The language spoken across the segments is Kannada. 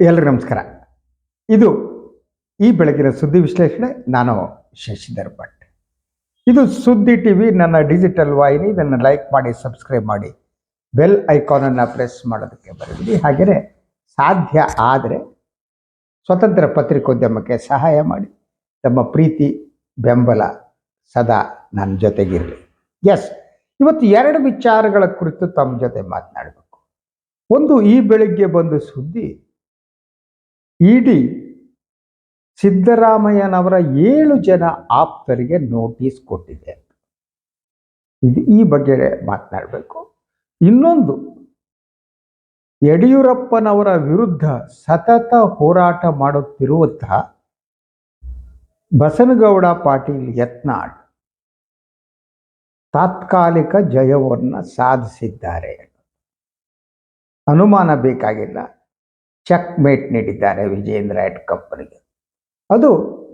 ಎಲ್ಲರಿಗೂ ನಮಸ್ಕಾರ. ಇದು ಈ ಬೆಳಗಿನ ಸುದ್ದಿ ವಿಶ್ಲೇಷಣೆ. ನಾನು ಶಶಿಧರ್ ಭಟ್. ಇದು ಸುದ್ದಿ ಟಿ ವಿ, ನನ್ನ ಡಿಜಿಟಲ್ ವಾಹಿನಿ. ಇದನ್ನು ಲೈಕ್ ಮಾಡಿ, ಸಬ್ಸ್ಕ್ರೈಬ್ ಮಾಡಿ. ಬೆಲ್ ಐಕಾನನ್ನು ಪ್ರೆಸ್ ಮಾಡೋದಕ್ಕೆ ಬರಬೇಡಿ. ಹಾಗೆಯೇ ಸಾಧ್ಯ ಆದರೆ ಸ್ವತಂತ್ರ ಪತ್ರಿಕೋದ್ಯಮಕ್ಕೆ ಸಹಾಯ ಮಾಡಿ. ತಮ್ಮ ಪ್ರೀತಿ, ಬೆಂಬಲ ಸದಾ ನನ್ನ ಜೊತೆಗಿರಲಿ. ಎಸ್ ಇವತ್ತು ಎರಡು ವಿಚಾರಗಳ ಕುರಿತು ತಮ್ಮ ಜೊತೆ ಮಾತನಾಡಬೇಕು. ಒಂದು ಈ ಬೆಳಿಗ್ಗೆ ಬಂದು ಸುದ್ದಿ ಇಡಿ ಸಿದ್ದರಾಮಯ್ಯನವರ ಏಳು ಜನ ಆಪ್ತರಿಗೆ ನೋಟಿಸ್ ಕೊಟ್ಟಿದೆ. ಇದು ಈ ಬಗ್ಗೆ ಮಾತನಾಡಬೇಕು. ಇನ್ನೊಂದು, ಯಡಿಯೂರಪ್ಪನವರ ವಿರುದ್ಧ ಸತತ ಹೋರಾಟ ಮಾಡುತ್ತಿರುವಂತಹ ಬಸನಗೌಡ ಪಾಟೀಲ್ ಯತ್ನಾಳ್ ತಾತ್ಕಾಲಿಕ ಜಯವನ್ನು ಸಾಧಿಸಿದ್ದಾರೆ. ಅನುಮಾನ ಬೇಕಾಗಿಲ್ಲ. ಚೆಕ್ ಮೇಟ್ ನೀಡಿದ್ದಾರೆ ವಿಜಯೇಂದ್ರ ಎಟ್ ಕಂಪನಿಗೆ ಅದು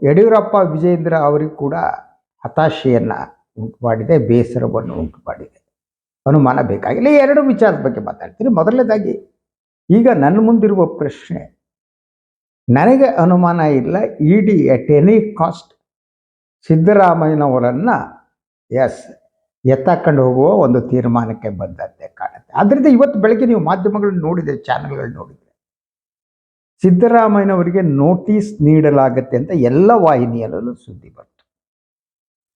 ಯಡಿಯೂರಪ್ಪ ವಿಜೇಂದ್ರ ಅವರಿಗೂ ಕೂಡ ಹತಾಶೆಯನ್ನು ಉಂಟು ಮಾಡಿದೆ ಬೇಸರವನ್ನು ಉಂಟು ಮಾಡಿದೆ ಅನುಮಾನ ಬೇಕಾಗಿಲ್ಲ. ಎರಡು ವಿಚಾರದ ಬಗ್ಗೆ ಮಾತಾಡ್ತೀನಿ. ಮೊದಲನೇದಾಗಿ, ಈಗ ನನ್ನ ಮುಂದಿರುವ ಪ್ರಶ್ನೆ, ನನಗೆ ಅನುಮಾನ ಇಲ್ಲ E D at any cost ಸಿದ್ದರಾಮಯ್ಯನವರನ್ನು ಎಸ್ ಎತ್ತಕೊಂಡು ಹೋಗುವ ಒಂದು ತೀರ್ಮಾನಕ್ಕೆ ಬಂದಂತೆ ಕಾಣುತ್ತೆ. ಅದರಿಂದ ಇವತ್ತು ಬೆಳಗ್ಗೆ ನೀವು ಮಾಧ್ಯಮಗಳನ್ನ ನೋಡಿದೆ ಚಾನೆಲ್ಗಳು ನೋಡಿದರೆ ಸಿದ್ದರಾಮಯ್ಯನವರಿಗೆ ನೋಟಿಸ್ ನೀಡಲಾಗುತ್ತೆ ಅಂತ ಎಲ್ಲ ವಾಹಿನಿಯಲ್ಲೂ ಸುದ್ದಿ ಬಂತು.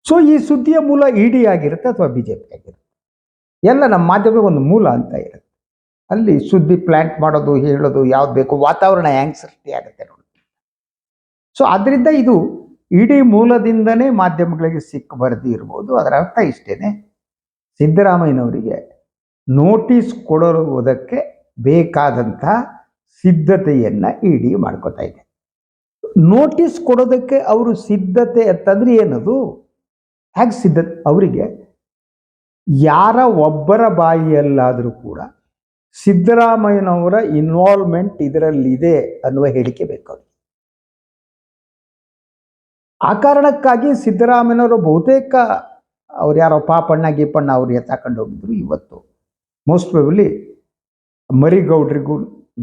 ಸೊ ಈ ಸುದ್ದಿಯ ಮೂಲ ಇ ಡಿ ಆಗಿರುತ್ತೆ ಅಥವಾ ಬಿ ಜೆ ಪಿ ಆಗಿರುತ್ತೆ? ಎಲ್ಲ ನಮ್ಮ ಮಾಧ್ಯಮ ಒಂದು ಮೂಲ ಅಂತ ಇರುತ್ತೆ. ಅಲ್ಲಿ ಸುದ್ದಿ ಪ್ಲಾಂಟ್ ಮಾಡೋದು, ಹೇಳೋದು, ಯಾವ್ದು ಬೇಕು, ವಾತಾವರಣ ಹ್ಯಾಂಗ್ ಸೃಷ್ಟಿ ಆಗುತ್ತೆ ನೋಡಿ. ಸೊ ಅದರಿಂದ ಇದು ಇಡೀ ಮೂಲದಿಂದನೇ ಮಾಧ್ಯಮಗಳಿಗೆ ಸಿಕ್ಕ ಬರೆದಿ ಇರ್ಬೋದು. ಅದರ ಅರ್ಥ ಇಷ್ಟೇ ಸಿದ್ದರಾಮಯ್ಯನವರಿಗೆ ನೋಟಿಸ್ ಕೊಡುವುದಕ್ಕೆ ಬೇಕಾದಂತಹ ಸಿದ್ಧತೆಯನ್ನ ಇಡಿ ಮಾಡ್ಕೋತಾ ಇದೆ ನೋಟಿಸ್ ಕೊಡೋದಕ್ಕೆ ಅವರು ಸಿದ್ಧತೆ ಅಂತಂದ್ರೆ ಏನದು? ಹೇಗೆ ಸಿದ್ಧತೆ ಅವರಿಗೆ ಯಾರ ಒಬ್ಬರ ಬಾಯಿಯಲ್ಲಾದರೂ ಕೂಡ ಸಿದ್ದರಾಮಯ್ಯನವರ ಇನ್ವಾಲ್ವ್ಮೆಂಟ್ ಇದರಲ್ಲಿದೆ ಅನ್ನುವ ಹೇಳಿಕೆ ಬೇಕು ಆ ಕಾರಣಕ್ಕಾಗಿ ಸಿದ್ದರಾಮಯ್ಯನವರು ಬಹುತೇಕ ಅವ್ರು ಯಾರೋ ಪಾಪಣ್ಣ, ಗೀಪಣ್ಣ ಅವ್ರಿಗೆ ಎತ್ತಾಕೊಂಡು ಹೋಗಿದ್ರು ಇವತ್ತು. ಮೋಸ್ಟ್ ಪ್ರಾಬಲಿ ಮರಿಗೌಡರಿಗೂ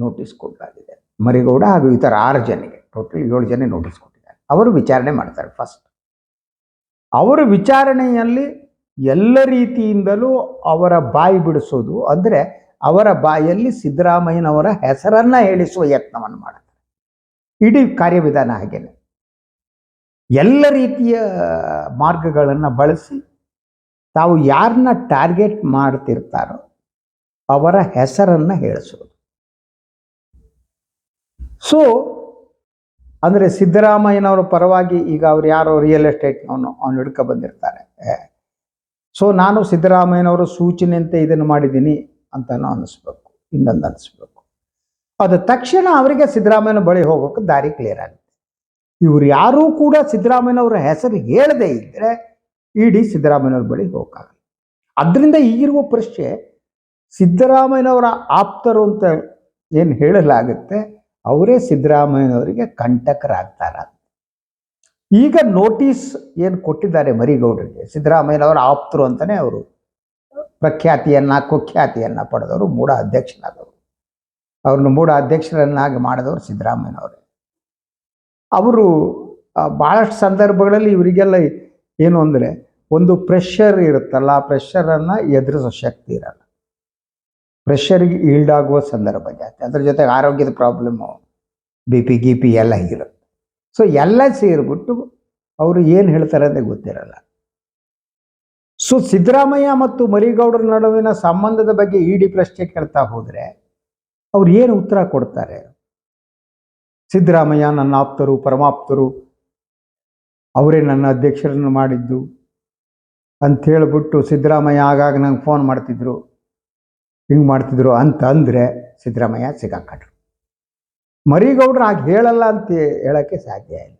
ನೋಟಿಸ್ ಕೊಡಲಾಗಿದೆ ಮರಿಗೌಡ ಹಾಗೂ ಇತರ ಆರು ಜನಿಗೆ ಟೋಟಲ್ ಏಳು ಜನ ನೋಟಿಸ್ ಕೊಟ್ಟಿದ್ದಾರೆ. ಅವರು ವಿಚಾರಣೆ ಮಾಡ್ತಾರೆ ಫಸ್ಟ್ ಅವರ ವಿಚಾರಣೆಯಲ್ಲಿ ಎಲ್ಲ ರೀತಿಯಿಂದಲೂ ಅವರ ಬಾಯಿ ಬಿಡಿಸೋದು ಅಂದರೆ ಅವರ ಬಾಯಲ್ಲಿ ಸಿದ್ದರಾಮಯ್ಯನವರ ಹೆಸರನ್ನ ಹೇಳಿಸುವ ಯತ್ನವನ್ನು ಮಾಡುತ್ತಾರೆ ಇಡೀ ಕಾರ್ಯವಿಧಾನ ಹಾಗೇನೆ. ಎಲ್ಲ ರೀತಿಯ ಮಾರ್ಗಗಳನ್ನು ಬಳಸಿ ತಾವು ಯಾರನ್ನ ಟಾರ್ಗೆಟ್ ಮಾಡ್ತಿರ್ತಾರೋ ಅವರ ಹೆಸರನ್ನ ಹೇಳಿಸೋದು. ಸೊ ಅಂದರೆ ಸಿದ್ದರಾಮಯ್ಯನವರ ಪರವಾಗಿ ಈಗ ಅವ್ರು ಯಾರೋ ರಿಯಲ್ ಎಸ್ಟೇಟ್ನವನು ಅವ್ನು ಹಿಡ್ಕೊ ಬಂದಿರ್ತಾರೆ. ಸೊ ನಾನು ಸಿದ್ದರಾಮಯ್ಯನವರ ಸೂಚನೆಯಂತೆ ಇದನ್ನು ಮಾಡಿದ್ದೀನಿ ಅಂತಾನು ಅನ್ನಿಸ್ಬೇಕು ಇನ್ನೊಂದು ಅನ್ನಿಸ್ಬೇಕು ಅದು ತಕ್ಷಣ ಅವರಿಗೆ ಸಿದ್ದರಾಮಯ್ಯನ ಬಳಿ ಹೋಗೋಕೆ ದಾರಿ ಕ್ಲಿಯರ್ ಆಗುತ್ತೆ. ಇವರು ಯಾರೂ ಕೂಡ ಸಿದ್ದರಾಮಯ್ಯನವರ ಹೆಸರು ಹೇಳದೇ ಇದ್ದರೆ ಇಡೀ ಸಿದ್ದರಾಮಯ್ಯನವ್ರ ಬಳಿ ಹೋಗೋಕ್ಕಾಗಲ್ಲ. ಅದರಿಂದ ಈಗಿರುವ ಪ್ರಶ್ನೆ, ಸಿದ್ದರಾಮಯ್ಯನವರ ಆಪ್ತರು ಅಂತ ಏನು ಹೇಳಲಾಗುತ್ತೆ? ಅವರೇ ಸಿದ್ದರಾಮಯ್ಯನವರಿಗೆ ಕಂಟಕರಾಗ್ತಾರ. ಈಗ ನೋಟಿಸ್ ಏನು ಕೊಟ್ಟಿದ್ದಾರೆ ಮರಿಗೌಡರಿಗೆ, ಸಿದ್ದರಾಮಯ್ಯನವರ ಆಪ್ತರು ಅಂತಲೇ ಅವರು ಪ್ರಖ್ಯಾತಿಯನ್ನ, ಕುಖ್ಯಾತಿಯನ್ನ ಪಡೆದವರು, ಮೂಢ ಅಧ್ಯಕ್ಷರಾದವರು. ಅವ್ರನ್ನ ಮೂಢ ಅಧ್ಯಕ್ಷರನ್ನಾಗಿ ಮಾಡಿದವರು ಸಿದ್ದರಾಮಯ್ಯನವರೇ. ಅವರು ಭಾಳಷ್ಟು ಸಂದರ್ಭಗಳಲ್ಲಿ ಇವರಿಗೆಲ್ಲ ಏನು ಅಂದರೆ ಒಂದು ಪ್ರೆಷರ್ ಇರುತ್ತಲ್ಲ, ಆ ಪ್ರೆಷರನ್ನು ಎದುರಿಸೋ ಶಕ್ತಿ ಇರಲ್ಲ. ಪ್ರೆಷರ್ಗೆ ಈಲ್ಡ್ ಆಗುವ ಸಂದರ್ಭ ಜಾಸ್ತಿ. ಅದ್ರ ಜೊತೆಗೆ ಆರೋಗ್ಯದ ಪ್ರಾಬ್ಲಮ್ಮು ಬಿ ಪಿ ಗಿ ಪಿ ಎಲ್ಲ ಇರುತ್ತೆ ಸೊ ಎಲ್ಲ ಸೇರಿಬಿಟ್ಟು ಅವರು ಏನು ಹೇಳ್ತಾರೆ ಅಂತ ಗೊತ್ತಿರಲ್ಲ. ಸೊ ಸಿದ್ದರಾಮಯ್ಯ ಮತ್ತು ಮರಿಗೌಡರ ನಡುವಿನ ಸಂಬಂಧದ ಬಗ್ಗೆ ಇಡಿ ಪ್ರಶ್ನೆ ಕೇಳ್ತಾ ಹೋದರೆ, ಅವ್ರು ಏನು ಉತ್ತರ ಕೊಡ್ತಾರೆ? ಸಿದ್ದರಾಮಯ್ಯ ನನ್ನ ಆಪ್ತರು, ಪರಮಾಪ್ತರು, ಅವರೇ ನನ್ನ ಅಧ್ಯಕ್ಷರನ್ನು ಮಾಡಿದ್ದು ಅಂತ ಹೇಳ್ಬಿಟ್ಟು ಸಿದ್ದರಾಮಯ್ಯ ಆಗಾಗ ನಂಗೆ ಫೋನ್ ಮಾಡ್ತಿದ್ರು. ಹಿಂಗೆ ಮಾಡ್ತಿದ್ರು ಅಂತ ಅಂದರೆ ಸಿದ್ದರಾಮಯ್ಯ ಸಿಗಾಕಟ್ರು ಮರಿಗೌಡರು ಹಾಗೆ ಹೇಳಲ್ಲ ಅಂತ ಹೇಳೋಕ್ಕೆ ಸಾಧ್ಯ ಇಲ್ಲ.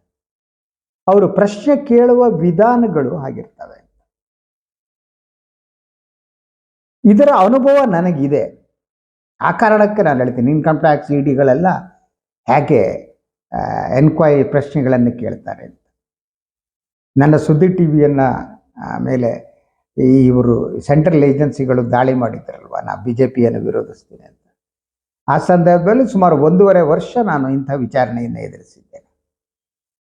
ಅವರು ಪ್ರಶ್ನೆ ಕೇಳುವ ವಿಧಾನಗಳು ಆಗಿರ್ತವೆ ಇದರ ಅನುಭವ ನನಗಿದೆ. ಆ ಕಾರಣಕ್ಕೆ ನಾನು ಹೇಳ್ತೀನಿ ಇನ್ಕಮ್ ಟ್ಯಾಕ್ಸ್ ಇ ಡಿಗಳೆಲ್ಲ ಹೇಗೆ ಎನ್ಕ್ವೈರಿ ಪ್ರಶ್ನೆಗಳನ್ನು ಕೇಳ್ತಾರೆ ಅಂತ. ನನ್ನ ಸುದ್ದಿ ಟಿ ವಿಯನ್ನು ಮೇಲೆ ಇವರು ಸೆಂಟ್ರಲ್ ಏಜೆನ್ಸಿಗಳು ದಾಳಿ ಮಾಡಿದ್ರಲ್ವ? ನಾ ಬಿ ಜೆ ಪಿಯನ್ನು ವಿರೋಧಿಸ್ತೀನಿ ಅಂತ. ಆ ಸಂದರ್ಭದಲ್ಲಿ ಸುಮಾರು ಒಂದೂವರೆ ವರ್ಷ ನಾನು ಇಂಥ ವಿಚಾರಣೆಯನ್ನು ಎದುರಿಸಿದ್ದೇನೆ.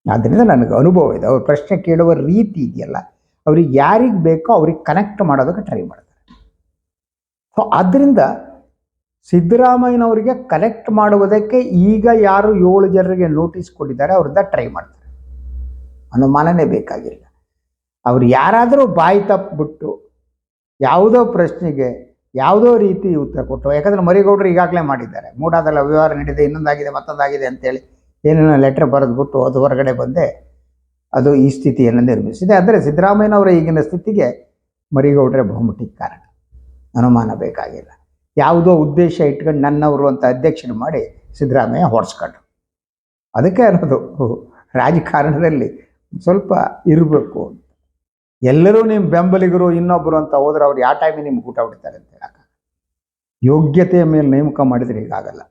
ಆದ್ದರಿಂದ ನನಗೆ ಅನುಭವ ಇದೆ. ಅವ್ರ ಪ್ರಶ್ನೆ ಕೇಳುವ ರೀತಿ ಇದೆಯಲ್ಲ, ಅವ್ರಿಗೆ ಯಾರಿಗೆ ಬೇಕೋ ಅವ್ರಿಗೆ ಕನೆಕ್ಟ್ ಮಾಡೋದಕ್ಕೆ ಟ್ರೈ ಮಾಡ್ತಾರೆ. ಸೊ ಆದ್ದರಿಂದ ಸಿದ್ದರಾಮಯ್ಯನವರಿಗೆ ಕನೆಕ್ಟ್ ಮಾಡುವುದಕ್ಕೆ ಈಗ ಯಾರು ಏಳು ಜನರಿಗೆ ನೋಟಿಸ್ ಕೊಟ್ಟಿದ್ದಾರೆ, ಅವ್ರದ್ದ ಟ್ರೈ ಮಾಡ್ತಾರೆ. ಅನುಮಾನನೇ ಬೇಕಾಗಿಲ್ಲ. ಅವ್ರು ಯಾರಾದರೂ ಬಾಯಿ ತಪ್ಪಿಬಿಟ್ಟು ಯಾವುದೋ ಪ್ರಶ್ನೆಗೆ ಯಾವುದೋ ರೀತಿ ಉತ್ತರ ಕೊಟ್ಟು, ಯಾಕಂದರೆ ಮರಿಗೌಡರು ಈಗಾಗಲೇ ಮಾಡಿದ್ದಾರೆ. ಮೂಡಾದಲ್ಲ ವ್ಯವಹಾರ ನಡೆದಿದೆ, ಇನ್ನೊಂದಾಗಿದೆ, ಮತ್ತೊಂದಾಗಿದೆ ಅಂತೇಳಿ ಏನೇನೋ ಲೆಟ್ರ್ ಬರೆದ್ಬಿಟ್ಟು ಅದು ಹೊರಗಡೆ ಬಂದೆ. ಅದು ಈ ಸ್ಥಿತಿಯನ್ನು ನಿರ್ಮಿಸಿದೆ. ಆದರೆ ಸಿದ್ದರಾಮಯ್ಯನವರ ಈಗಿನ ಸ್ಥಿತಿಗೆ ಮರಿಗೌಡರೇ ಬಹುಮುಟ್ಟಿಗೆ ಕಾರಣ. ಅನುಮಾನ ಬೇಕಾಗಿಲ್ಲ. ಯಾವುದೋ ಉದ್ದೇಶ ಇಟ್ಕೊಂಡು ನನ್ನವರು ಅಂತ ಅಧ್ಯಕ್ಷರು ಮಾಡಿ ಸಿದ್ದರಾಮಯ್ಯ ಹೊಡೆಸ್ಕೊಂಡ್ರು. ಅದಕ್ಕೆ ಅನ್ನೋದು ರಾಜಕಾರಣದಲ್ಲಿ ಸ್ವಲ್ಪ ಇರಬೇಕು ಎಲ್ಲರೂ ನಿಮ್ಮ ಬೆಂಬಲಿಗರು ಇನ್ನೊಬ್ಬರು ಅಂತ ಹೋದ್ರೆ ಅವ್ರು ಯಾವ ಟೈಮಿಗೆ ನಿಮ್ಗೆ ಊಟ ಹೊಡಿತಾರೆ ಅಂತ ಹೇಳಕ್ಕ. ಯೋಗ್ಯತೆಯ ಮೇಲೆ ನೇಮಕ ಮಾಡಿದ್ರೆ ಈಗಾಗಲ್ಲ.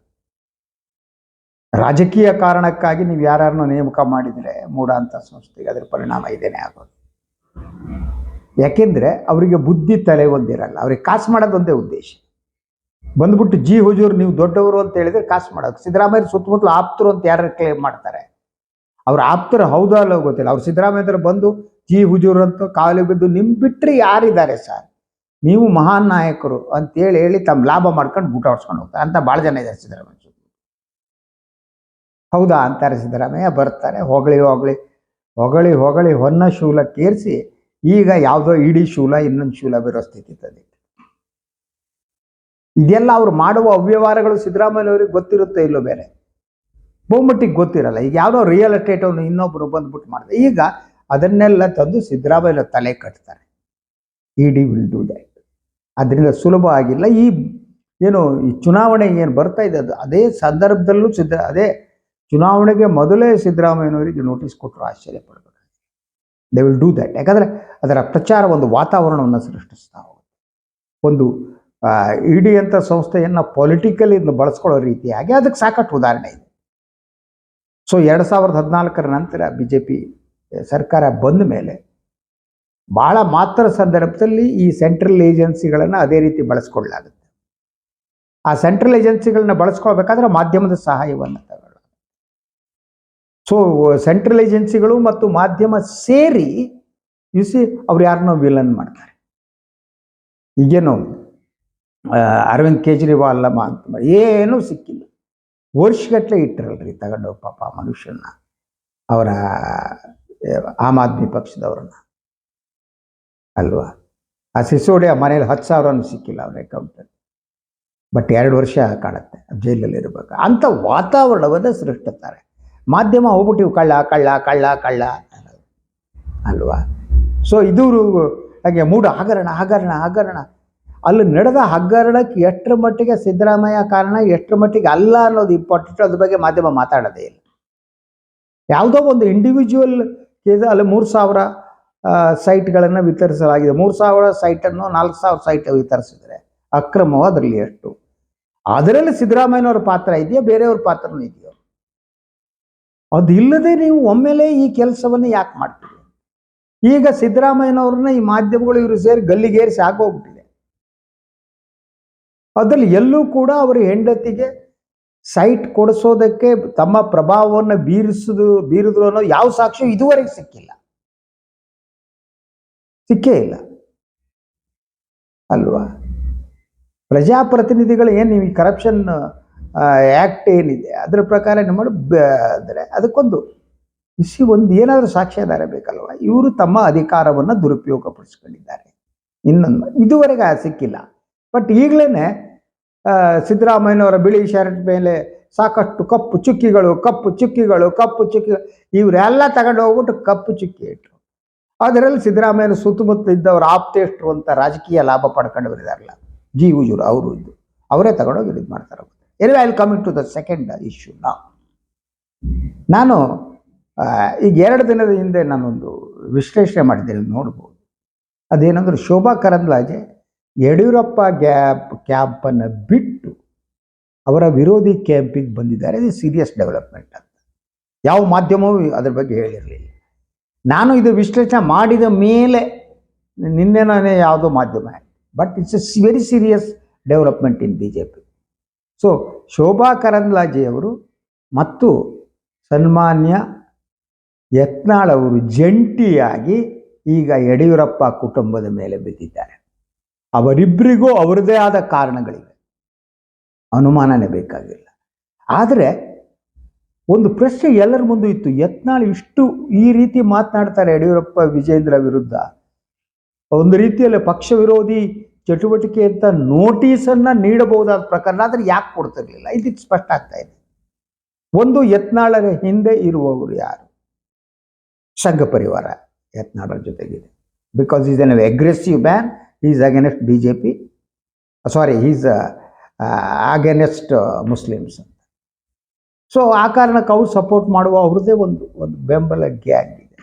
ರಾಜಕೀಯ ಕಾರಣಕ್ಕಾಗಿ ನೀವು ಯಾರನ್ನು ನೇಮಕ ಮಾಡಿದರೆ ಮೂಡ ಅಂತ ಸಂಸ್ಥೆಗೆ ಅದರ ಪರಿಣಾಮ ಇದೇನೆ ಆಗೋದು. ಯಾಕೆಂದರೆ ಅವರಿಗೆ ಬುದ್ಧಿ ತಲೆ ಒಂದಿರಲ್ಲ, ಅವ್ರಿಗೆ ಕಾಸು ಮಾಡೋದು ಒಂದೇ ಉದ್ದೇಶ. ಬಂದ್ಬಿಟ್ಟು ಜಿ ಹುಜೂರ್ ನೀವು ದೊಡ್ಡವರು ಅಂತ ಹೇಳಿದ್ರೆ ಕಾಸು ಮಾಡೋದು ಸಿದ್ದರಾಮಯ್ಯ ಸುತ್ತಮುತ್ತಲು ಆಪ್ತರು ಅಂತ ಯಾರು ಕ್ಲೇಮ್ ಮಾಡ್ತಾರೆ? ಅವ್ರ ಆಪ್ತರು ಹೌದಾ ಅಲ್ಲೋ ಗೊತ್ತಿಲ್ಲ, ಅವ್ರು ಸಿದ್ದರಾಮಯ್ಯ ಬಂದು ಜಿ ಹುಜೂರ್ ಅಂತ ಕಾಲಿಗೆ ಬಿದ್ದು ನಿಮ್ ಬಿಟ್ಟರೆ ಯಾರಿದ್ದಾರೆ ಸರ್? ನೀವು ಮಹಾನ್ ನಾಯಕರು ಅಂತೇಳಿ ಹೇಳಿ ತಮ್ಮ ಲಾಭ ಮಾಡ್ಕೊಂಡು ಊಟ ಹೊಡ್ಸ್ಕೊಂಡು ಹೋಗ್ತಾರೆ. ಅಂತ ಭಾಳ ಜನ ಇದ್ದಾರೆ ಸಿದ್ದರಾಮಯ್ಯ. ಹೌದಾ? ಅಂತಾರೆ ಸಿದ್ದರಾಮಯ್ಯ, ಬರ್ತಾರೆ. ಹೊಗಳಿ ಹೊಗಳಿ ಹೊಗಳಿ ಹೊಗಳಿ ಹೊನ್ನ ಶೂಲಕ್ಕೇರಿಸಿ ಈಗ ಯಾವುದೋ ಇಡೀ ಶೂಲ, ಇನ್ನೊಂದು ಶೂಲ ಬರೋ ಸ್ಥಿತಿ ತಂದಿದೆ. ಇದೆಲ್ಲ ಅವ್ರು ಮಾಡುವ ಅವ್ಯವಹಾರಗಳು ಸಿದ್ದರಾಮಯ್ಯವ್ರಿಗೆ ಗೊತ್ತಿರುತ್ತೋ ಇಲ್ಲೋ ಬೇರೆ? ಬಹುಮಟ್ಟಿಗೆ ಗೊತ್ತಿರಲ್ಲ. ಈಗ ಯಾವುದೋ ರಿಯಲ್ ಎಸ್ಟೇಟ್ ಅವನು ಇನ್ನೊಬ್ಬರು ಬಂದ್ಬಿಟ್ಟು ಮಾಡಿದೆ ಈಗ ಅದನ್ನೆಲ್ಲ ತಂದು ಸಿದ್ದರಾಮಯ್ಯ ತಲೆ ಕಟ್ತಾರೆ. E D will do that ಅದರಿಂದ ಸುಲಭ ಆಗಿಲ್ಲ. ಈ ಏನು, ಈ ಚುನಾವಣೆ ಏನು ಬರ್ತಾ ಇದೆ, ಅದು ಅದೇ ಸಂದರ್ಭದಲ್ಲೂ ಸಿದ್ಧ ಅದೇ ಚುನಾವಣೆಗೆ ಮೊದಲೇ ಸಿದ್ದರಾಮಯ್ಯನವರಿಗೆ ನೋಟಿಸ್ ಕೊಟ್ಟರು ಆಶ್ಚರ್ಯ ಪಡಬೇಕು ದೇ ವಿಲ್ ಡೂ ದ್ಯಾಟ್ ಯಾಕಂದರೆ ಅದರ ಪ್ರಚಾರ ಒಂದು ವಾತಾವರಣವನ್ನು ಸೃಷ್ಟಿಸ್ತಾ ಹೋಗುತ್ತೆ. ಒಂದು ಇಡಿ ಅಂತ ಸಂಸ್ಥೆಯನ್ನು ಪೊಲಿಟಿಕಲಿ ಬಳಸ್ಕೊಳ್ಳೋ ರೀತಿಯಾಗಿ ಅದಕ್ಕೆ ಸಾಕಷ್ಟು ಉದಾಹರಣೆ ಇದೆ. ಸೊ ಎರಡು ಸಾವಿರದ ಹದಿನಾಲ್ಕರ ನಂತರ ಬಿ ಜೆ ಪಿ ಸರ್ಕಾರ ಬಂದ ಮೇಲೆ ಭಾಳ ಮಾತ್ರ ಸಂದರ್ಭದಲ್ಲಿ ಈ ಸೆಂಟ್ರಲ್ ಏಜೆನ್ಸಿಗಳನ್ನು ಅದೇ ರೀತಿ ಬಳಸ್ಕೊಳ್ಳಲಾಗುತ್ತೆ. ಆ ಸೆಂಟ್ರಲ್ ಏಜೆನ್ಸಿಗಳನ್ನ ಬಳಸ್ಕೊಳ್ಬೇಕಾದ್ರೆ ಮಾಧ್ಯಮದ ಸಹಾಯವನ್ನು ತಗೊಳ್ಳೋದು. ಸೊ ಸೆಂಟ್ರಲ್ ಏಜೆನ್ಸಿಗಳು ಮತ್ತು ಮಾಧ್ಯಮ ಸೇರಿ ಸಿ ಅವ್ರು ಯಾರನ್ನೋ ವಿಲನ್ ಮಾಡ್ತಾರೆ. ಈಗೇನು ಅರವಿಂದ್ ಕೇಜ್ರಿವಾಲ್ ಅಂತ ಏನೂ ಸಿಕ್ಕಿಲ್ಲ. ವರ್ಷಗಟ್ಟಲೆ ಇಟ್ಟಿರಲ್ರಿ ತಗೊಂಡು ಪಾಪ ಮನುಷ್ಯನ ಅವರ ಆಮ್ ಆದ್ಮಿ ಪಕ್ಷದವ್ರನ್ನ. ಅಲ್ವಾ? ಆ ಸಿಸೋಡಿಯ ಮನೇಲಿ ಹತ್ತು ಸಾವಿರನೂ ಸಿಕ್ಕಿಲ್ಲ ಅವ್ರ ಅಕೌಂಟಲ್ಲಿ ಬಟ್ ಎರಡು ವರ್ಷ ಕಾಣುತ್ತೆ ಜೈಲಲ್ಲಿ ಇರಬೇಕು ಅಂಥ ವಾತಾವರಣವನ್ನು ಸೃಷ್ಟಿಸ್ತಾರೆ. ಮಾಧ್ಯಮ ಹೋಗ್ಬಿಟ್ಟಿವು, ಕಳ್ಳ ಕಳ್ಳ ಕಳ್ಳ ಕಳ್ಳ. ಅಲ್ವಾ? ಸೊ ಇದು ಹಾಗೆ ಮೂಡು ಹಗರಣ ಹಗರಣ ಹಗರಣ. ಅಲ್ಲಿ ನಡೆದ ಹಗರಣಕ್ಕೆ ಎಷ್ಟರ ಮಟ್ಟಿಗೆ ಸಿದ್ದರಾಮಯ್ಯ ಕಾರಣ, ಎಷ್ಟರ ಮಟ್ಟಿಗೆ ಅಲ್ಲ ಅನ್ನೋದು ಇಂಪಾರ್ಟೆಂಟ್ ಅದ್ರ ಬಗ್ಗೆ ಮಾಧ್ಯಮ ಮಾತಾಡೋದೇ ಇಲ್ಲ. ಯಾವುದೋ ಒಂದು ಇಂಡಿವಿಜುವಲ್ ಕೇಸ್ ಅಲ್ಲಿ ಮೂರು ಸಾವಿರ ಸೈಟ್ಗಳನ್ನು ವಿತರಿಸಲಾಗಿದೆ. ಮೂರು ಸಾವಿರ ಸೈಟನ್ನು ನಾಲ್ಕು ಸಾವಿರ ಸೈಟ್ ವಿತರಿಸಿದರೆ ಅಕ್ರಮವು ಅದರಲ್ಲಿ ಎಷ್ಟು? ಅದರಲ್ಲಿ ಸಿದ್ದರಾಮಯ್ಯನವ್ರ ಪಾತ್ರ ಇದೆಯಾ? ಬೇರೆಯವ್ರ ಪಾತ್ರನೂ ಇದೆಯೋ? ಅದಿಲ್ಲದೆ ನೀವು ಒಮ್ಮೆಲೇ ಈ ಕೆಲಸವನ್ನು ಯಾಕೆ ಮಾಡ್ತೀರಿ? ಈಗ ಸಿದ್ದರಾಮಯ್ಯನವ್ರನ್ನ ಈ ಮಾಧ್ಯಮಗಳು ಇವರು ಸೇರಿ ಗಲ್ಲಿಗೇರಿಸಿ ಆಗೋಗ್ಬಿಟ್ಟಿದೆ. ಅದರಲ್ಲಿ ಎಲ್ಲೂ ಕೂಡ ಅವರ ಹೆಂಡತಿಗೆ ಸೈಟ್ ಕೊಡಿಸೋದಕ್ಕೆ ತಮ್ಮ ಪ್ರಭಾವವನ್ನು ಬೀರಿಸುದು ಬೀರಿದ್ರು ಅನ್ನೋ ಯಾವ ಸಾಕ್ಷಿ ಇದುವರೆಗೆ ಸಿಕ್ಕಿಲ್ಲ. ಸಿಕ್ಕೇ ಇಲ್ಲ. ಅಲ್ವಾ? ಪ್ರಜಾಪ್ರತಿನಿಧಿಗಳು ಏನು ಈ ಕರಪ್ಷನ್ ಆ್ಯಕ್ಟ್ ಏನಿದೆ, ಅದರ ಪ್ರಕಾರ ಏನು ಮಾಡಿ ಅಂದರೆ ಅದಕ್ಕೊಂದು ಇಸಿ ಒಂದು ಏನಾದರೂ ಸಾಕ್ಷ್ಯಾಧಾರ ಬೇಕಲ್ವ? ಇವರು ತಮ್ಮ ಅಧಿಕಾರವನ್ನು ದುರುಪಯೋಗಪಡಿಸ್ಕೊಂಡಿದ್ದಾರೆ. ಇನ್ನೊಂದು, ಇದುವರೆಗೆ ಸಿಕ್ಕಿಲ್ಲ. ಬಟ್ ಈಗಲೇ ಸಿದ್ದರಾಮಯ್ಯನವರ ಬಿಳಿ ಶರ್ಟ್ ಮೇಲೆ ಸಾಕಷ್ಟು ಕಪ್ಪು ಚುಕ್ಕಿಗಳು ಕಪ್ಪು ಚುಕ್ಕಿಗಳು, ಕಪ್ಪು ಚುಕ್ಕಿ, ಇವರೆಲ್ಲ ತಗೊಂಡು ಹೋಗ್ಬಿಟ್ಟು ಕಪ್ಪು ಚುಕ್ಕಿ ಇಟ್ಟರು ಅದರಲ್ಲಿ ಸಿದ್ದರಾಮಯ್ಯನ ಸುತ್ತಮುತ್ತ ಇದ್ದವರು ಆಪ್ತೇಷ್ಟರು ಅಂತ ರಾಜಕೀಯ ಲಾಭ ಪಡ್ಕೊಂಡು ಬರಿದಾರಲ್ಲ ಜಿ ಉಜುರು ಅವರು ಇದ್ದು ಅವರೇ ತಗೊಂಡೋಗಿ ಇದು ಮಾಡ್ತಾರೆ. ಎಲ್ಲ I coming to the second issue ನಾ ನಾನು ಈಗ ಎರಡು ದಿನದ ಹಿಂದೆ ನಾನೊಂದು ವಿಶ್ಲೇಷಣೆ ಮಾಡಿದ್ದೇನೆ, ನೋಡ್ಬೋದು. ಅದೇನಂದ್ರೆ ಶೋಭಾ ಕರಂದ್ಲಾಜೆ ಯಡಿಯೂರಪ್ಪ ಗ್ಯಾಪ್, ಕ್ಯಾಂಪನ್ನು ಬಿಟ್ಟು ಅವರ ವಿರೋಧಿ ಕ್ಯಾಂಪಿಗೆ ಬಂದಿದ್ದಾರೆ. ಇದು ಸೀರಿಯಸ್ ಡೆವಲಪ್ಮೆಂಟ್ ಅಂತ. ಯಾವ ಮಾಧ್ಯಮವೂ ಅದ್ರ ಬಗ್ಗೆ ಹೇಳಿರಲಿಲ್ಲ. ನಾನು ಇದು ವಿಶ್ಲೇಷಣೆ ಮಾಡಿದ ಮೇಲೆ ನಿನ್ನೆನೇ ಯಾವುದೋ ಮಾಧ್ಯಮ but it's a very serious development in B J P so Shobha ಕರಂದ್ಲಾಜೆಯವರು ಮತ್ತು ಸನ್ಮಾನ್ಯ ಯತ್ನಾಳ್ ಅವರು ಜಂಟಿಯಾಗಿ ಈಗ ಯಡಿಯೂರಪ್ಪ ಕುಟುಂಬದ ಮೇಲೆ ಬಿದ್ದಿದ್ದಾರೆ. ಅವರಿಬ್ಬರಿಗೂ ಅವರದೇ ಆದ ಕಾರಣಗಳಿವೆ. ಅನುಮಾನನೇ ಬೇಕಾಗಿಲ್ಲ. ಆದರೆ ಒಂದು ಪ್ರಶ್ನೆ ಎಲ್ಲರ ಮುಂದೆ ಇತ್ತು. ಯತ್ನಾಳ್ ಇಷ್ಟು ಈ ರೀತಿ ಮಾತನಾಡ್ತಾರೆ ಯಡಿಯೂರಪ್ಪ ವಿಜೇಂದ್ರ ವಿರುದ್ಧ. ಒಂದು ರೀತಿಯಲ್ಲಿ ಪಕ್ಷ ವಿರೋಧಿ ಚಟುವಟಿಕೆ ಅಂತ ನೋಟಿಸನ್ನ ನೀಡಬಹುದಾದ ಪ್ರಕರಣ, ಆದರೆ ಯಾಕೆ ಕೊಡ್ತಿರ್ಲಿಲ್ಲ? ಇದು ಸ್ಪಷ್ಟ ಆಗ್ತಾ ಇದೆ. ಒಂದು ಯತ್ನಾಳರ ಹಿಂದೆ ಇರುವವರು ಯಾರು? ಸಂಘ ಪರಿವಾರ ಯತ್ನಾಳರ ಜೊತೆಗಿದೆ. Because is an aggressive man is against B J P sorry is against Muslims ಅಂತ ಸೊ ಆ ಕಾರಣಕ್ಕೆ ಅವ್ರು ಸಪೋರ್ಟ್ ಮಾಡುವ ಅವ್ರದ್ದೇ ಒಂದು ಒಂದು ಬೆಂಬಲ ಗ್ಯಾಂಗ್ ಇದೆ.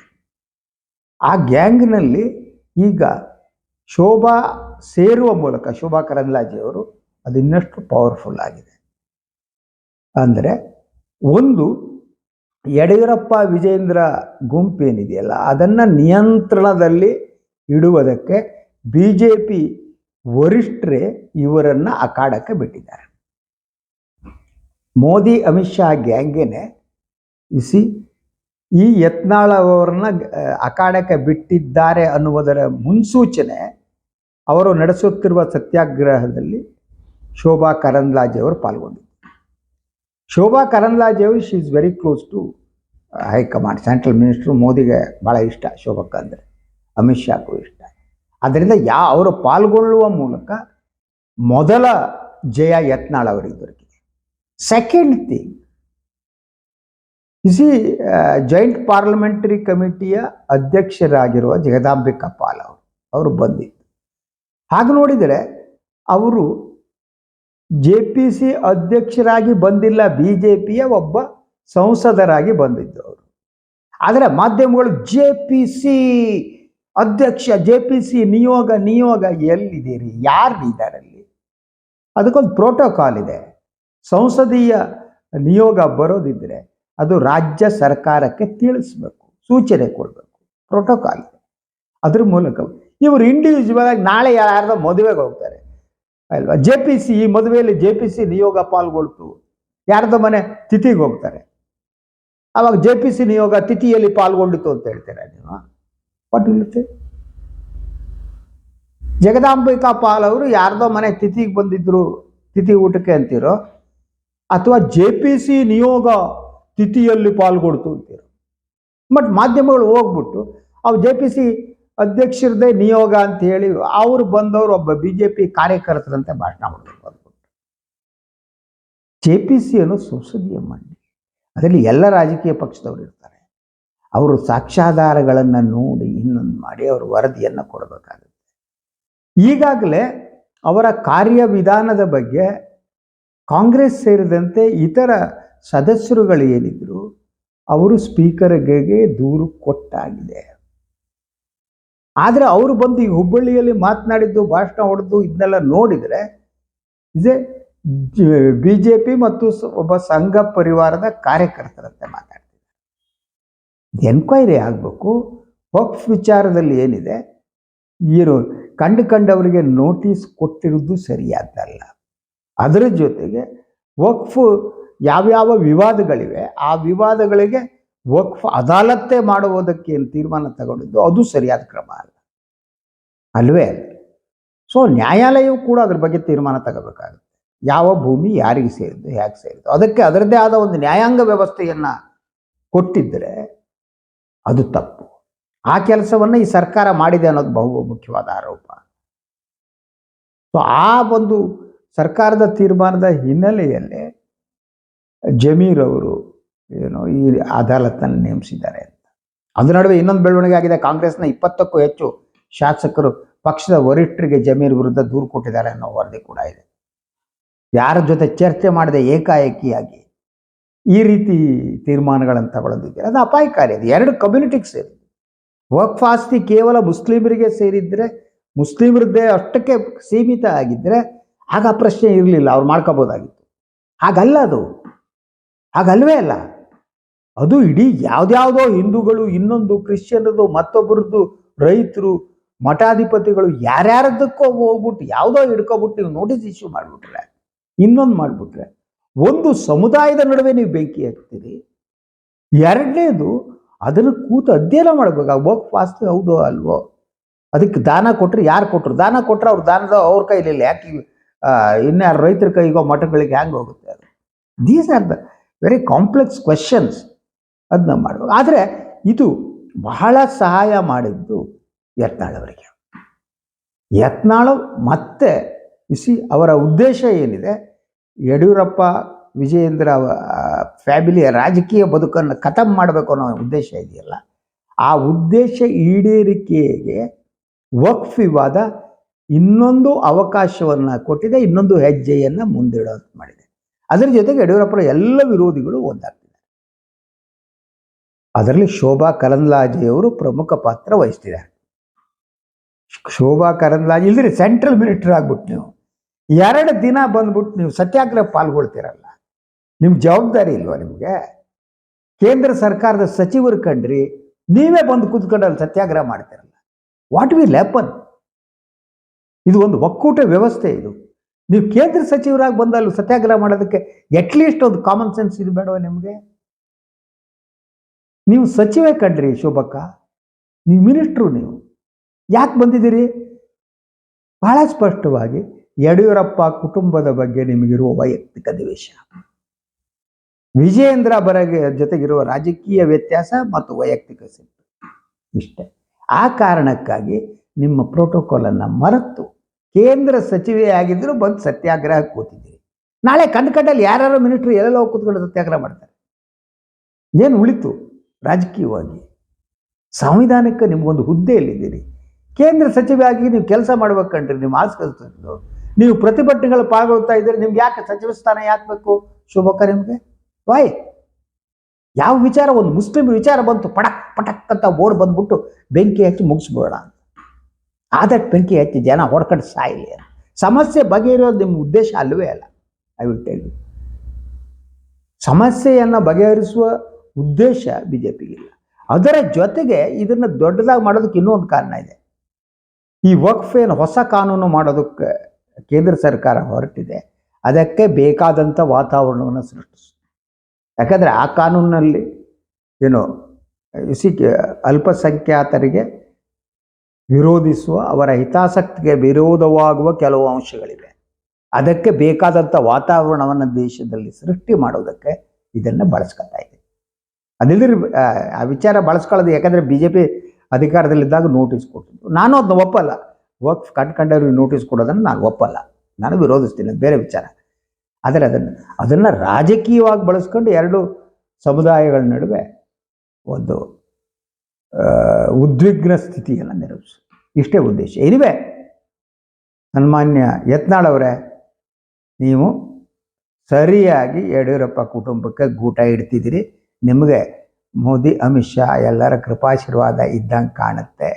ಆ ಗ್ಯಾಂಗ್ನಲ್ಲಿ ಈಗ ಶೋಭಾ ಸೇರುವ ಮೂಲಕ, ಶೋಭಾ ಕರಂದ್ಲಾಜೆಯವರು ಅದು ಇನ್ನಷ್ಟು ಪವರ್ಫುಲ್ ಆಗಿದೆ. ಅಂದರೆ ಒಂದು ಯಡಿಯೂರಪ್ಪ ವಿಜೇಂದ್ರ ಗುಂಪೇನಿದೆಯಲ್ಲ, ಅದನ್ನು ನಿಯಂತ್ರಣದಲ್ಲಿ ಇಡುವುದಕ್ಕೆ ಬಿ ಜೆ ಪಿ ವರಿಷ್ಠರೇ ಇವರನ್ನು ಅಖಾಡಕ್ಕೆ ಬಿಟ್ಟಿದ್ದಾರೆ. ಮೋದಿ, ಅಮಿತ್ ಶಾ ಗ್ಯಾಂಗೇನೆ ಇಸಿ ಈ ಯತ್ನಾಳ ಅವರನ್ನ ಅಖಾಡಕ್ಕೆ ಬಿಟ್ಟಿದ್ದಾರೆ ಅನ್ನುವುದರ ಮುನ್ಸೂಚನೆ ಅವರು ನಡೆಸುತ್ತಿರುವ ಸತ್ಯಾಗ್ರಹದಲ್ಲಿ ಶೋಭಾ ಕರಂದ್ಲಾಜೆ ಅವರು ಪಾಲ್ಗೊಂಡಿದ್ದರು. ಶೋಭಾ ಕರಂದ್ಲಾಜೆ ಅವರು she is very close to high command central minister ಮೋದಿಗೆ ಭಾಳ ಇಷ್ಟ ಶೋಭಾ ಅಂದರೆ, ಅಮಿತ್ ಶಾಗೂ ಇಷ್ಟ. ಅದರಿಂದ ಯಾ, ಅವರು ಪಾಲ್ಗೊಳ್ಳುವ ಮೂಲಕ ಮೊದಲ ಜಯ ಯತ್ನಾಳ್ ಅವರಿಗೆ ದೊರಕಿದೆ second thing is joint parliamentary ಕಮಿಟಿಯ ಅಧ್ಯಕ್ಷರಾಗಿರುವ ಜಗದಾಂಬಿಕಾ ಪಾಲ್ ಅವರು ಅವರು ಬಂದಿದ್ದು. ಹಾಗೆ ನೋಡಿದರೆ ಅವರು ಜೆ ಪಿ ಸಿ ಅಧ್ಯಕ್ಷರಾಗಿ ಬಂದಿಲ್ಲ, ಬಿ ಜೆ ಪಿಯ ಒಬ್ಬ ಸಂಸದರಾಗಿ ಬಂದಿದ್ದು ಅವರು. ಆದರೆ ಮಾಧ್ಯಮಗಳು ಜೆ ಪಿ ಸಿ ಅಧ್ಯಕ್ಷ, ಜೆ ಪಿ ಸಿ, ನಿಯೋಗ ನಿಯೋಗ ಎಲ್ಲಿದ್ದೀರಿ? ಯಾರು ಇದರಲ್ಲಿ? ಅದಕ್ಕೊಂದು ಪ್ರೋಟೋಕಾಲ್ ಇದೆ. ಸಂಸದೀಯ ನಿಯೋಗ ಬರೋದಿದ್ರೆ ಅದು ರಾಜ್ಯ ಸರ್ಕಾರಕ್ಕೆ ತಿಳಿಸ್ಬೇಕು, ಸೂಚನೆ ಕೊಡಬೇಕು. ಪ್ರೋಟೋಕಾಲ್ ಇದೆ. ಅದ್ರ ಮೂಲಕ ಇವರು ಇಂಡಿವಿಜುವಲ್ ಆಗಿ ನಾಳೆ ಯಾರ್ದೋ ಮದುವೆಗೆ ಹೋಗ್ತಾರೆ. ಅಲ್ವಾ? ಜೆ ಪಿ ಸಿ, ಈ ಮದುವೆಯಲ್ಲಿ ಜೆ ಪಿ ಸಿ ನಿಯೋಗ ಪಾಲ್ಗೊಳ್ತು. ಯಾರ್ದೋ ಮನೆ ತಿಥಿಗೆ ಹೋಗ್ತಾರೆ. ಅವಾಗ ಜೆ ಪಿ ಸಿ ನಿಯೋಗ ತಿಥಿಯಲ್ಲಿ ಪಾಲ್ಗೊಂಡಿತು ಅಂತ ಹೇಳ್ತೀರಾ ನೀವು? ವಾಟ್ ಇರುತ್ತೆ ಜಗದಾಂಬಿಕಾ ಪಾಲ್ ಅವರು ಯಾರ್ದೋ ಮನೆ ತಿಥಿಗೆ ಬಂದಿದ್ರು, ತಿಥಿ ಊಟಕ್ಕೆ ಅಂತೀರೋ, ಅಥವಾ ಜೆ ಪಿ ಸಿ ನಿಯೋಗ ತಿಥಿಯಲ್ಲಿ ಪಾಲ್ಗೊಡ್ತು ಅಂತೀರೋ. ಬಟ್ ಮಾಧ್ಯಮಗಳು ಹೋಗ್ಬಿಟ್ಟು, ಅವು ಜೆ ಪಿ ಸಿ ಅಧ್ಯಕ್ಷರದೇ ನಿಯೋಗ ಅಂತ ಹೇಳಿ ಅವ್ರು ಬಂದವರು ಒಬ್ಬ ಬಿ ಜೆ ಪಿ ಕಾರ್ಯಕರ್ತರಂತೆ ಭಾಷಣ ಮಾಡಿದ್ರು ಬಂದ್ಬಿಟ್ಟು ಜೆ ಪಿ ಸಿ ಅನ್ನೋ ಸಂಸದೀಯ ಮಂಡಳಿ. ಅದರಲ್ಲಿ ಎಲ್ಲ ರಾಜಕೀಯ ಪಕ್ಷದವರು ಇರ್ತಾರೆ. ಅವರು ಸಾಕ್ಷ್ಯಾಧಾರಗಳನ್ನು ನೋಡಿ ಇನ್ನೊಂದು ಮಾಡಿ ಅವರು ವರದಿಯನ್ನು ಕೊಡಬೇಕಾಗುತ್ತೆ. ಈಗಾಗಲೇ ಅವರ ಕಾರ್ಯವಿಧಾನದ ಬಗ್ಗೆ ಕಾಂಗ್ರೆಸ್ ಸೇರಿದಂತೆ ಇತರ ಸದಸ್ಯರುಗಳು ಏನಿದ್ರು, ಅವರು ಸ್ಪೀಕರ್ಗೆ ದೂರು ಕೊಟ್ಟಾಗಿದೆ. ಆದರೆ ಅವರು ಬಂದು ಈ ಹುಬ್ಬಳ್ಳಿಯಲ್ಲಿ ಮಾತನಾಡಿದ್ದು, ಭಾಷಣ ಹೊಡೆದು ಇದನ್ನೆಲ್ಲ ನೋಡಿದರೆ, ಇದೇ ಬಿ ಜೆ ಪಿ ಮತ್ತು ಒಬ್ಬ ಸಂಘ ಪರಿವಾರದ ಕಾರ್ಯಕರ್ತರಂತೆ ಮಾತಾಡ್ತಿದ್ದಾರೆ ಎನ್ಕ್ವೈರಿ ಆಗಬೇಕು. ವಕ್ಫ್ ವಿಚಾರದಲ್ಲಿ ಏನಿದೆ? ಏನು ಕಂಡು ಕಂಡವರಿಗೆ ನೋಟಿಸ್ ಕೊಟ್ಟಿರೋದು ಸರಿಯಾದ್ದಲ್ಲ ಅದರ ಜೊತೆಗೆ ವಕ್ಫ್ ಯಾವ್ಯಾವ ವಿವಾದಗಳಿವೆ, ಆ ವಿವಾದಗಳಿಗೆ ವಕ್ಫ್ ಅದಾಲತ್ತೆ ಮಾಡುವುದಕ್ಕೆ ಏನು ತೀರ್ಮಾನ ತಗೊಂಡಿದ್ದು ಅದು ಸರಿಯಾದ ಕ್ರಮ ಅಲ್ಲ. ಅಲ್ವೇ? ಸೊ ನ್ಯಾಯಾಲಯವು ಕೂಡ ಅದ್ರ ಬಗ್ಗೆ ತೀರ್ಮಾನ ತಗೋಬೇಕಾಗುತ್ತೆ. ಯಾವ ಭೂಮಿ ಯಾರಿಗೆ ಸೇರಿದ್ದು, ಹೇಗೆ ಸೇರಿದ್ದು. ಅದಕ್ಕೆ ಅದರದ್ದೇ ಆದ ಒಂದು ನ್ಯಾಯಾಂಗ ವ್ಯವಸ್ಥೆಯನ್ನು ಕೊಟ್ಟಿದ್ದರೆ ಅದು ತಪ್ಪು. ಆ ಕೆಲಸವನ್ನು ಈ ಸರ್ಕಾರ ಮಾಡಿದೆ ಅನ್ನೋದು ಬಹು ಮುಖ್ಯವಾದ ಆರೋಪ. ಸೊ ಆ ಒಂದು ಸರ್ಕಾರದ ತೀರ್ಮಾನದ ಹಿನ್ನೆಲೆಯಲ್ಲಿ ಜಮೀರ್ ಅವರು ಏನು ಈ ಅದಾಲತನ್ನು ನೇಮಿಸಿದ್ದಾರೆ ಅಂತ. ಅದ್ರ ನಡುವೆ ಇನ್ನೊಂದು ಬೆಳವಣಿಗೆ ಆಗಿದೆ. ಕಾಂಗ್ರೆಸ್ನ ಇಪ್ಪತ್ತಕ್ಕೂ ಹೆಚ್ಚು ಶಾಸಕರು ಪಕ್ಷದ ವರಿಷ್ಠರಿಗೆ ಜಮೀರ್ ವಿರುದ್ಧ ದೂರು ಕೊಟ್ಟಿದ್ದಾರೆ ಅನ್ನೋ ವರದಿ ಕೂಡ ಇದೆ. ಯಾರ ಜೊತೆ ಚರ್ಚೆ ಮಾಡದೆ ಏಕಾಏಕಿಯಾಗಿ ಈ ರೀತಿ ತೀರ್ಮಾನಗಳನ್ನು ತಗೊಳ್ಳೋದಿದ್ದಾರೆ ಅದು ಅಪಾಯಕಾರಿ. ಅದು ಎರಡು ಕಮ್ಯುನಿಟಿಗೆ ಸೇರಿ ವಕ್ಫ್ ಆಸ್ತಿ ಕೇವಲ ಮುಸ್ಲಿಮರಿಗೆ ಸೇರಿದ್ರೆ, ಮುಸ್ಲಿಮರದ್ದೇ ಅಷ್ಟಕ್ಕೆ ಸೀಮಿತ ಆಗಿದ್ದರೆ ಆಗ ಪ್ರಶ್ನೆ ಇರಲಿಲ್ಲ. ಅವ್ರು ಮಾಡ್ಕೋಬೋದಾಗಿತ್ತು. ಹಾಗಲ್ಲ ಅದು. ಹಾಗಲ್ವೇ ಅಲ್ಲ. ಅದು ಇಡೀ ಯಾವ್ದಾವುದೋ ಹಿಂದೂಗಳು, ಇನ್ನೊಂದು ಕ್ರಿಶ್ಚಿಯನ್ರದು ಮತ್ತೊಬ್ಬರದ್ದು ರೈತರು, ಮಠಾಧಿಪತಿಗಳು ಯಾರ್ಯಾರದಕ್ಕೋ ಹೋಗ್ಬಿಟ್ಟು, ಯಾವುದೋ ಹಿಡ್ಕೊಬಿಟ್ಟು ನೋಟಿಸ್ ಇಶ್ಯೂ ಮಾಡಿಬಿಟ್ರೆ, ಇನ್ನೊಂದು ಮಾಡಿಬಿಟ್ರೆ ಒಂದು ಸಮುದಾಯದ ನಡುವೆ ನೀವು ಬೆಂಕಿ ಹಾಕ್ತೀರಿ. ಎರಡನೇದು ಅದನ್ನು ಕೂತು ಅಧ್ಯಯನ ಮಾಡಬೇಕು. ಆ ಫಾಸ್ಟ್ ಹೌದೋ ಅಲ್ವೋ? ಅದಕ್ಕೆ ದಾನ ಕೊಟ್ಟರೆ ಯಾರು ಕೊಟ್ಟರು ದಾನ ಕೊಟ್ಟರೆ ಅವ್ರ ದಾನದ ಅವ್ರ ಕೈಲಿಲ್ಲ. ಯಾಕೆ ಇನ್ಯಾರು ರೈತರ ಕೈಗೋ ಮಠಗಳಿಗೆ ಹ್ಯಾಂಗ್ ಹೋಗುತ್ತೆ ಅದು? These are the very complex questions ಅದನ್ನ ಮಾಡಬೇಕು. ಆದರೆ ಇದು ಬಹಳ ಸಹಾಯ ಮಾಡಿದ್ದು ಯತ್ನಾಳವರಿಗೆ. ಯತ್ನಾಳು ಮತ್ತೆ ಇಸಿ ಅವರ ಉದ್ದೇಶ ಏನಿದೆ? ಯಡಿಯೂರಪ್ಪ, ವಿಜಯೇಂದ್ರ ಫ್ಯಾಮಿಲಿಯ ರಾಜಕೀಯ ಬದುಕನ್ನು ಖತಮ್ ಮಾಡಬೇಕು ಅನ್ನೋ ಉದ್ದೇಶ ಇದೆಯಲ್ಲ, ಆ ಉದ್ದೇಶ ಈಡೇರಿಕೆಗೆ ವಕ್ಫ್ ವಿವಾದ ಇನ್ನೊಂದು ಅವಕಾಶವನ್ನು ಕೊಟ್ಟಿದೆ, ಇನ್ನೊಂದು ಹೆಜ್ಜೆಯನ್ನು ಮುಂದಿಡೋ ಮಾಡಿದೆ. ಅದರ ಜೊತೆಗೆ ಯಡಿಯೂರಪ್ಪರ ಎಲ್ಲ ವಿರೋಧಿಗಳು ಒಂದಾಗ್ತಿದ್ದಾರೆ. ಅದರಲ್ಲಿ ಶೋಭಾ ಕರಂದ್ಲಾಜೆಯವರು ಪ್ರಮುಖ ಪಾತ್ರ ವಹಿಸ್ತಿದ್ದಾರೆ. ಶೋಭಾ ಕರಂದ್ಲಾಜೆ ಇಲ್ದಿರಿ ಸೆಂಟ್ರಲ್ ಮಿನಿಸ್ಟರ್ ಆಗ್ಬಿಟ್ಟು ನೀವು. ಎರಡು ದಿನ ಬಂದ್ಬಿಟ್ಟು ನೀವು ಸತ್ಯಾಗ್ರಹ ಪಾಲ್ಗೊಳ್ತೀರಲ್ಲ ನಿಮ್ಮ ಜವಾಬ್ದಾರಿ ಇಲ್ವಾ ನಿಮಗೆ? ಕೇಂದ್ರ ಸರ್ಕಾರದ ಸಚಿವರು ಕಂಡ್ರಿ, ನೀವೇ ಬಂದು ಕೂತ್ಕೊಂಡು ಅಲ್ಲಿ ಸತ್ಯಾಗ್ರಹ ಮಾಡ್ತೀರಲ್ಲ. ವಾಟ್ ವಿಲ್ ಹ್ಯಾಪನ್ ಇದು ಒಂದು ಒಕ್ಕೂಟ ವ್ಯವಸ್ಥೆ ಇದು. ನೀವು ಕೇಂದ್ರ ಸಚಿವರಾಗಿ ಬಂದು ಅಲ್ಲಿ ಸತ್ಯಾಗ್ರಹ ಮಾಡೋದಕ್ಕೆ ಅಟ್ಲೀಸ್ಟ್ ಒಂದು ಕಾಮನ್ ಸೆನ್ಸ್ ಇದು ಬೇಡವ ನಿಮಗೆ? ನೀವು ಸಚಿವೆ ಕಂಡ್ರಿ ಶೋಭಕ್ಕ, ನೀವು ಮಿನಿಸ್ಟ್ರು ನೀವು. ಯಾಕೆ ಬಂದಿದ್ದೀರಿ? ಬಹಳ ಸ್ಪಷ್ಟವಾಗಿ ಯಡಿಯೂರಪ್ಪ ಕುಟುಂಬದ ಬಗ್ಗೆ ನಿಮಗಿರುವ ವೈಯಕ್ತಿಕ ದ್ವೇಷ. ವಿಜಯೇಂದ್ರ ಬರಗೆ ಜೊತೆಗಿರುವ ರಾಜಕೀಯ ವ್ಯತ್ಯಾಸ ಮತ್ತು ವೈಯಕ್ತಿಕ ಸಿಟ್ಟು ಇಷ್ಟೇ. ಆ ಕಾರಣಕ್ಕಾಗಿ ನಿಮ್ಮ ಪ್ರೋಟೋಕಾಲನ್ನು ಮರೆತು ಕೇಂದ್ರ ಸಚಿವೆ ಆಗಿದ್ದರೂ ಬಂದು ಸತ್ಯಾಗ್ರಹ ಕೂತಿದ್ದೀರಿ. ನಾಳೆ ಕಂಡು ಕಂಡಲ್ಲಿ ಯಾರ್ಯಾರೋ ಮಿನಿಸ್ಟ್ರು ಎಲ್ಲೆಲ್ಲೋ ಕೂತ್ಕೊಂಡು ಸತ್ಯಾಗ್ರಹ ಮಾಡ್ತಾರೆ. ಏನು ಉಳಿತು? ರಾಜಕೀಯವಾಗಿ. ಸಂವಿಧಾನಕ್ಕೆ ನಿಮ್ಗೊಂದು ಹುದ್ದೆಯಲ್ಲಿದ್ದೀರಿ. ಕೇಂದ್ರ ಸಚಿವೆ ಆಗಿ ನೀವು ಕೆಲಸ ಮಾಡ್ಬೇಕಂಡ್ರಿ ನೀವು ಆಸ್ಕರಿಸ್ತಿದ್ದು ನೀವು ಪ್ರತಿಭಟನೆಗಳು ಪಾಲ್ಗೊಳ್ತಾ ಇದ್ರೆ ನಿಮ್ಗೆ ಯಾಕೆ ಸಚಿವ ಸ್ಥಾನ ಯಾಕೆ ಬೇಕು? ಶೋಭಕ್ಕ ನಿಮಗೆ. ವಾಯ್ ಯಾವ ವಿಚಾರ? ಒಂದು ಮುಸ್ಲಿಂ ವಿಚಾರ ಬಂತು, ಪಟಕ್ ಪಟಕ್ ಅಂತ ಓಡ್ ಬಂದ್ಬಿಟ್ಟು ಬೆಂಕಿ ಹಚ್ಚಿ ಮುಗಿಸ್ಬೇಡ ಆದಷ್ಟು ಬೆಂಕಿ ಹಚ್ಚಿ ಜನ ಹೊಡ್ಕೊಂಡು ಸಾಯಿಲಿ. ಸಮಸ್ಯೆ ಬಗೆಹರಿಯೋದು ನಿಮ್ಮ ಉದ್ದೇಶ ಅಲ್ಲವೇ ಅಲ್ಲ. ಐ ವಿಲ್ ಟೆಲ್ ಯು ಸಮಸ್ಯೆಯನ್ನು ಬಗೆಹರಿಸುವ ಉದ್ದೇಶ ಬಿ ಜೆ ಪಿಗಿಲ್ಲ ಅದರ ಜೊತೆಗೆ ಇದನ್ನು ದೊಡ್ಡದಾಗಿ ಮಾಡೋದಕ್ಕೆ ಇನ್ನೂ ಒಂದು ಕಾರಣ ಇದೆ. ಈ ವಕ್ಫ್ ಏನು ಹೊಸ ಕಾನೂನು ಮಾಡೋದಕ್ಕೆ ಕೇಂದ್ರ ಸರ್ಕಾರ ಹೊರಟಿದೆ. ಅದಕ್ಕೆ ಬೇಕಾದಂಥ ವಾತಾವರಣವನ್ನು ಸೃಷ್ಟಿಸಿ ಯಾಕಂದರೆ ಆ ಕಾನೂನಿನಲ್ಲಿ ಏನು ಸಿ ಅಲ್ಪಸಂಖ್ಯಾತರಿಗೆ ವಿರೋಧಿಸುವ ಅವರ ಹಿತಾಸಕ್ತಿಗೆ ವಿರೋಧವಾಗುವ ಕೆಲವು ಅಂಶಗಳಿವೆ. ಅದಕ್ಕೆ ಬೇಕಾದಂಥ ವಾತಾವರಣವನ್ನು ದೇಶದಲ್ಲಿ ಸೃಷ್ಟಿ ಮಾಡೋದಕ್ಕೆ ಇದನ್ನು ಬಳಸ್ಕೊತಾ ಇದೆ. ಅದಿಲ್ಲದ್ರೆ ಆ, ವಿಚಾರ ಬಳಸ್ಕೊಳ್ಳೋದು ಯಾಕಂದರೆ ಬಿ ಜೆ ಪಿ ಅಧಿಕಾರದಲ್ಲಿದ್ದಾಗ ನೋಟಿಸ್ ಕೊಟ್ಟಿದ್ದು ನಾನು ಅದನ್ನ ಒಪ್ಪಲ್ಲ. ವಕ್ಫ್ ಕಂಡ್ಕಂಡವ್ರಿಗೆ ನೋಟಿಸ್ ಕೊಡೋದನ್ನು ನಾನು ಒಪ್ಪಲ್ಲ. ನಾನು ವಿರೋಧಿಸ್ತೀನಿ ಬೇರೆ ವಿಚಾರ. ಆದರೆ ಅದನ್ನು ಅದನ್ನು ರಾಜಕೀಯವಾಗಿ ಬಳಸ್ಕೊಂಡು ಎರಡು ಸಮುದಾಯಗಳ ನಡುವೆ ಒಂದು ಉದ್ವಿಗ್ನ ಸ್ಥಿತಿಯನ್ನು ನಿರ್ಮಿಸು ಇಷ್ಟೇ ಉದ್ದೇಶ. ಇನಿವೆ ಸನ್ಮಾನ್ಯ ಯತ್ನಾಳವರೇ ನೀವು ಸರಿಯಾಗಿ ಯಡಿಯೂರಪ್ಪ ಕುಟುಂಬಕ್ಕೆ ಗೂಟ ಇಡ್ತಿದ್ದೀರಿ. ನಿಮಗೆ ಮೋದಿ, ಅಮಿತ್ ಶಾ ಎಲ್ಲರ ಕೃಪಾಶೀರ್ವಾದ ಇದ್ದಂಗೆ ಕಾಣುತ್ತೆ.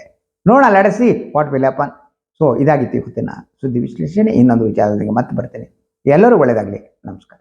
ನೋಡೋಣ ನಡೆಸಿ ವಾಟ್ ವಿಲ್ ಹ್ಯಾಪನ್ ಸೊ ಇದಾಗಿತ್ತು ಇವತ್ತಿನ ಸುದ್ದಿ ವಿಶ್ಲೇಷಣೆ. ಇನ್ನೊಂದು ವಿಚಾರದೊಂದಿಗೆ ಮತ್ತೆ ಬರ್ತೇನೆ. ಎಲ್ಲರೂ ಒಳ್ಳೆಯದಾಗಲಿ ನಮಸ್ಕಾರ.